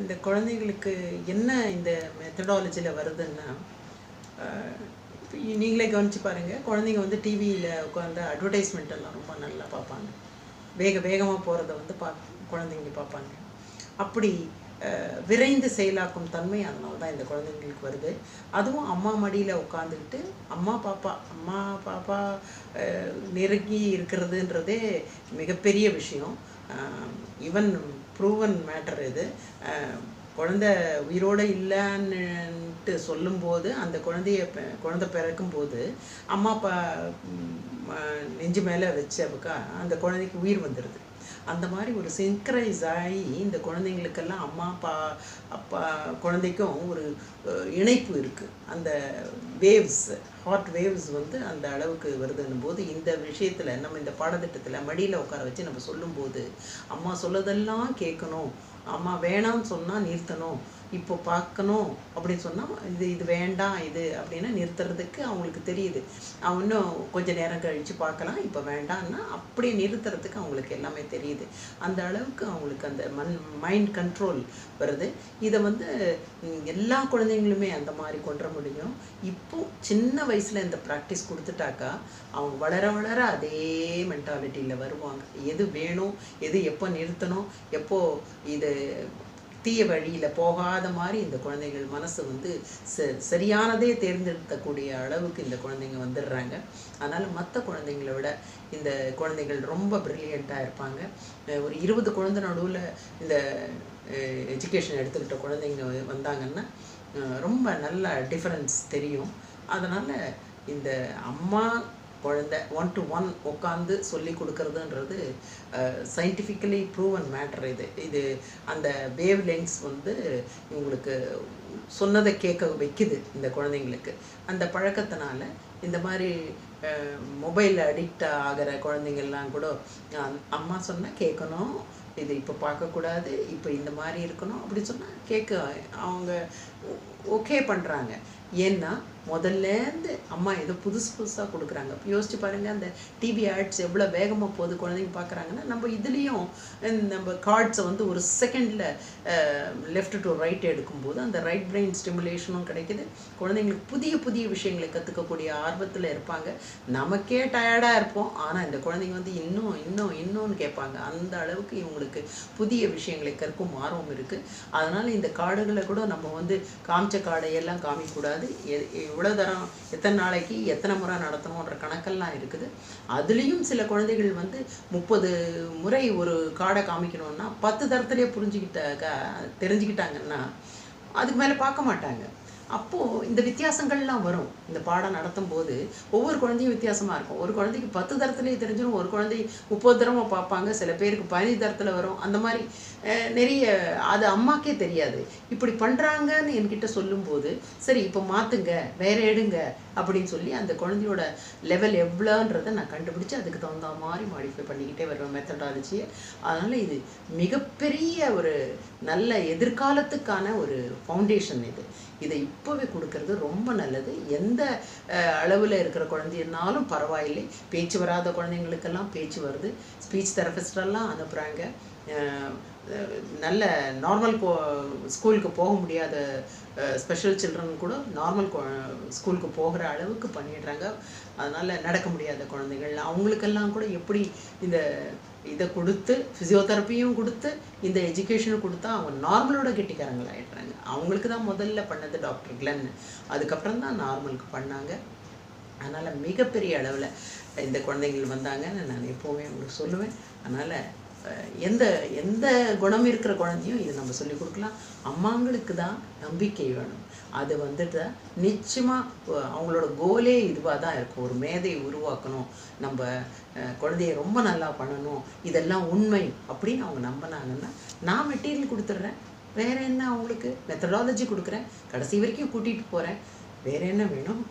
இந்த குழந்தைங்களுக்கு என்ன இந்த மெத்தடாலஜியில் வருதுன்னா நீங்களே கவனிச்சு பாருங்கள் குழந்தைங்க வந்து டிவியில் உட்காந்து அட்வர்டைஸ்மெண்ட் எல்லாம் ரொம்ப நல்லா பார்ப்பாங்க. வேக வேகமாக போகிறத வந்து பா குழந்தைங்க பார்ப்பாங்க. அப்படி விரைந்து செயலாக்கும் தன்மை அதனால தான் இந்த குழந்தைங்களுக்கு வருது. அதுவும் அம்மா மடியில் உட்காந்துக்கிட்டு அம்மா பாப்பா அம்மா பாப்பா நெருங்கி இருக்கிறதுன்றதே மிகப்பெரிய விஷயம். ஈவன் ப்ரூவன் மேட்டர் இது. குழந்த குழந்தை உயிரோடு இல்லைன்னுட்டு சொல்லும்போது அந்த குழந்தைய குழந்த குழந்தை பிறக்கும்போது அம்மா அப்பா நெஞ்சு மேலே வச்சப்பக்கா அந்த குழந்தைக்கு உயிர் வந்துடுது அந்த மாதிரி ஒரு சிங்க்ரைஸ் ஆகி இந்த குழந்தைங்களுக்கெல்லாம் அம்மா அப்பா அப்பா குழந்தைக்கும் ஒரு அஹ், இணைப்பு இருக்குது அந்த வேவ்ஸ் ஹாட் வேவ்ஸ் வந்து அந்த அளவுக்கு வருதுன்னும் போது இந்த விஷயத்தில் நம்ம இந்த பாடத்திட்டத்தில் மடியில் உட்கார வச்சு நம்ம சொல்லும்போது அம்மா சொல்லதெல்லாம் கேட்கணும். அம்மா வேணாம்னு சொன்னால் நிறுத்தணும். இப்போ பார்க்கணும் அப்படின்னு சொன்னால் இது இது வேண்டாம் இது அப்படின்னு நிறுத்துறதுக்கு அவங்களுக்கு தெரியுது. அவன் இன்னும் கொஞ்சம் நேரம் கழித்து பார்க்கலாம் இப்போ வேண்டாம்னா அப்படியே நிறுத்துறதுக்கு அவங்களுக்கு எல்லாமே தெரியுது. அந்த அளவுக்கு அவங்களுக்கு அந்த மண் மைண்ட் கண்ட்ரோல் வருது. இதை வந்து எல்லா குழந்தைங்களுமே அந்த மாதிரி கொண்டு முடியும். இப்போ சின்ன வயசில் இந்த ப்ராக்டிஸ் கொடுத்துட்டாக்கா அவங்க வளர வளர அதே மென்டாலிட்டியில் வருவாங்க. எது வேணும் எது எப்போ நிறுத்தணும் எப்போ இது தீய வழியில் போகாத மாதிரி இந்த குழந்தைகள் மனசு வந்து ச சரியானதே தேர்ந்தெடுக்கக்கூடிய அளவுக்கு இந்த குழந்தைங்க வந்துடுறாங்க. அதனால் மற்ற குழந்தைங்களை விட இந்த குழந்தைகள் ரொம்ப ப்ரில்லியண்ட்டாக இருப்பாங்க. ஒரு இருபது குழந்தை நடுவில் இந்த எஜுகேஷன் எடுத்துக்கிட்ட குழந்தைங்க வந்தாங்கன்னா ரொம்ப நல்ல டிஃப்ரென்ஸ் தெரியும். அதனால் இந்த அம்மா குழந்தை ஒன் டு ஒன் உட்காந்து சொல்லி கொடுக்கறதுன்றது சயின்டிஃபிக்கலி ப்ரூவன் மேட்ரு இது. இது அந்த வேவ் லென்ஸ் வந்து இவங்களுக்கு சொன்னதை கேட்க வைக்குது இந்த குழந்தைங்களுக்கு. அந்த பழக்கத்தினால இந்த மாதிரி மொபைல் அடிக்ட் ஆகிற குழந்தைங்கள்லாம் கூட அம்மா சொன்னால் கேட்கணும் இது இப்போ பார்க்கக்கூடாது இப்போ இந்த மாதிரி இருக்கணும் அப்படி சொன்னால் கேட்க அவங்க ஓகே பண்ணுறாங்க ஏன்னா முதல்லேருந்து அம்மா ஏதோ புதுசு புதுசாக கொடுக்குறாங்க. யோசிச்சு பாருங்கள் அந்த டிவி ஆட்ஸ் எவ்வளோ வேகமாக போகுது குழந்தைங்க பார்க்குறாங்கன்னா நம்ம இதுலேயும் நம்ம கார்ட்ஸை வந்து ஒரு செகண்டில் லெஃப்ட் டு ரைட் எடுக்கும்போது அந்த ரைட் பிரெயின் ஸ்டிமுலேஷனும் கிடைக்குது. குழந்தைங்களுக்கு புதிய புதிய விஷயங்களை கற்றுக்கக்கூடிய ஆர்வத்தில் இருப்பாங்க. நமக்கே டயர்டாக இருப்போம். ஆனால் இந்த குழந்தைங்க வந்து இன்னும் இன்னும் இன்னும்னு கேட்பாங்க. அந்த அளவுக்கு இவங்களுக்கு புதிய விஷயங்களை கற்கும் ஆர்வம் இருக்குது அதனால் இந்த கார்டுகளை கூட நம்ம வந்து காமிச்ச கார்டையெல்லாம் காமிக்கக்கூடாது. எ- எவ்வளோ தரம் எத்தனை நாளைக்கு எத்தனை முறை நடத்தணுன்ற கணக்கெல்லாம் இருக்குது. அதுலேயும் சில குழந்தைகள் வந்து முப்பது முறை ஒரு காடை காமிக்கணும்னா பத்து தரத்துலேயே புரிஞ்சுக்கிட்டாக்கா தெரிஞ்சுக்கிட்டாங்கன்னா அதுக்கு மேலே பார்க்க மாட்டாங்க. அப்போது இந்த வித்தியாசங்கள்லாம் வரும். இந்த பாடம் நடத்தும் போது ஒவ்வொரு குழந்தையும் வித்தியாசமாக இருக்கும். ஒரு குழந்தைக்கு பத்து தரத்துலேயும் தெரிஞ்சிடும் ஒரு குழந்தை முப்பது தரமாக பார்ப்பாங்க சில பேருக்கு பதினஞ்சு தரத்தில் வரும். அந்த மாதிரி நிறைய அது அம்மாக்கே தெரியாது. இப்படி பண்ணுறாங்கன்னு என்கிட்ட சொல்லும்போது சரி இப்போ மாற்றுங்க வேற எடுங்க அப்படின்னு சொல்லி அந்த குழந்தையோட லெவல் எவ்வளோன்றதை நான் கண்டுபிடிச்சி அதுக்கு தகுந்த மாதிரி மாடிஃபை பண்ணிக்கிட்டே வருவேன். மெத்தடாலஜியை அதனால் இது மிகப்பெரிய ஒரு நல்ல எதிர்காலத்துக்கான ஒரு ஃபவுண்டேஷன் இது. இதை இப்போவே கொடுக்கறது ரொம்ப நல்லது. எந்த அளவில் இருக்கிற குழந்தைனாலும் பரவாயில்லை. பேச்சு வராத குழந்தைங்களுக்கெல்லாம் பேச்சு வருது. ஸ்பீச் தெரபிஸ்டெல்லாம் அனுப்புகிறாங்க நல்ல நார்மல் கோ ஸ்கூலுக்கு போக முடியாத ஸ்பெஷல் சில்ட்ரன் கூட நார்மல் ஸ்கூலுக்கு போகிற அளவுக்கு பண்ணிடுறாங்க. அதனால் நடக்க முடியாத குழந்தைகள். அவங்களுக்கெல்லாம் கூட எப்படி இந்த இதை கொடுத்து ஃபிசியோதெரப்பியும் கொடுத்து இந்த எஜுகேஷனும் கொடுத்தா அவங்க நார்மலோட கெட்டிக்காரங்களாகிடுறாங்க அவங்களுக்கு தான் முதல்ல பண்ணது டாக்டர் கிளன் அதுக்கப்புறம் தான் நார்மலுக்கு பண்ணாங்க. அதனால் மிகப்பெரிய அளவில் இந்த குழந்தைகள் வந்தாங்கன்னு நான் எப்போவுமே உங்களுக்கு சொல்லுவேன். அதனால் எந்த எந்த குணம் இருக்கிற குழந்தையும் இதை நம்ம சொல்லிக் கொடுக்கலாம். அம்மாங்களுக்கு தான் நம்பிக்கை வேணும். அது வந்துட்டு நிச்சயமாக அவங்களோட கோலே இதுவாக தான் இருக்கும். ஒரு மேதையை உருவாக்கணும். நம்ம குழந்தைய ரொம்ப நல்லா பண்ணணும். இதெல்லாம் உண்மை அப்படின்னு அவங்க நம்பினாங்கன்னா நான் மெட்டீரியல் கொடுத்துட்றேன். வேறு என்ன அவங்களுக்கு? மெத்தடாலஜி கொடுக்குறேன். கடைசி வரைக்கும் கூட்டிகிட்டு போகிறேன் வேற என்ன வேணும்?